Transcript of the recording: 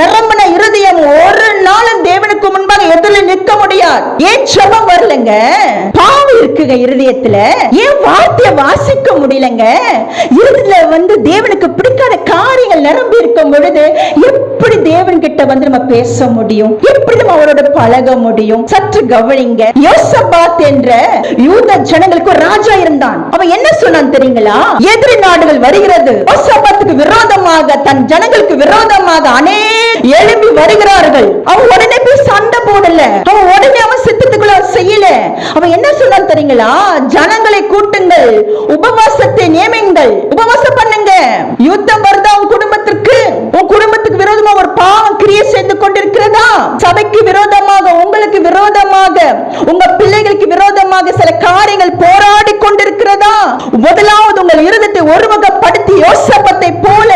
நிரம்பின இருதயம் ஒரு நாளும் தேவனுக்கு முன்பாக எதிரில் நிற்க முடியாது. ஏன் ஜெபம் வரலங்க? பாவம் இருக்குங்க இருதயத்துல. ஏன் வார்த்தையை வாசிக்க முடியலங்க? இருதயத்துல வந்து தேவனுக்கு பிடிக்காத காரியங்கள் நிரம்பி இருக்கும் பொழுது எப்படி தேவன் கிட்ட வந்து நம்ம பேச முடியும்? எப்படி நம்ம அவரோட பழக முடியும்? சற்று கவனிங்க. யோசபாத் என்ற யூத ஜனங்களுக்கு ஒரு ராஜா இருந்தான். அவன் என்ன சொன்னான் தெரியுங்களா? எதிரி நாடுகள் வருகிறது. யோசபாத்துக்கு விரோதமாக தன் ஜனங்களுக்கு விரோதமாக அநேக வருகிறார்கள். அவன் உடனே போய் சண்டை போடல. அவன் உடனே அவன் சித்தத்துக்குள்ள செய்யல. அவன் என்ன சொன்னான் தெரியுங்களா? ஜனங்களை கூட்டுங்கள் உபவாசத்தை நியமிங்கள் உபவாசம் பண்ணுங்க. யுத்தம் வருதா உன் குடும்பத்திற்கு? உன் குடும்பத்துக்கு விரோதமா ஒரு பாவம் கிரியை செய்து கொண்டிருக்கிறதா? சபைக்கு விரோதமாக உங்களுக்கு விரோதமாக உங்க பிள்ளைகளுக்கு விரோதமாக சில காரியங்கள் போராடி கொண்டிருக்கிறதா? முதலாவது உங்கள் இருதத்தை ஒருமுகப்படுத்தி யோசப்பத்தை போல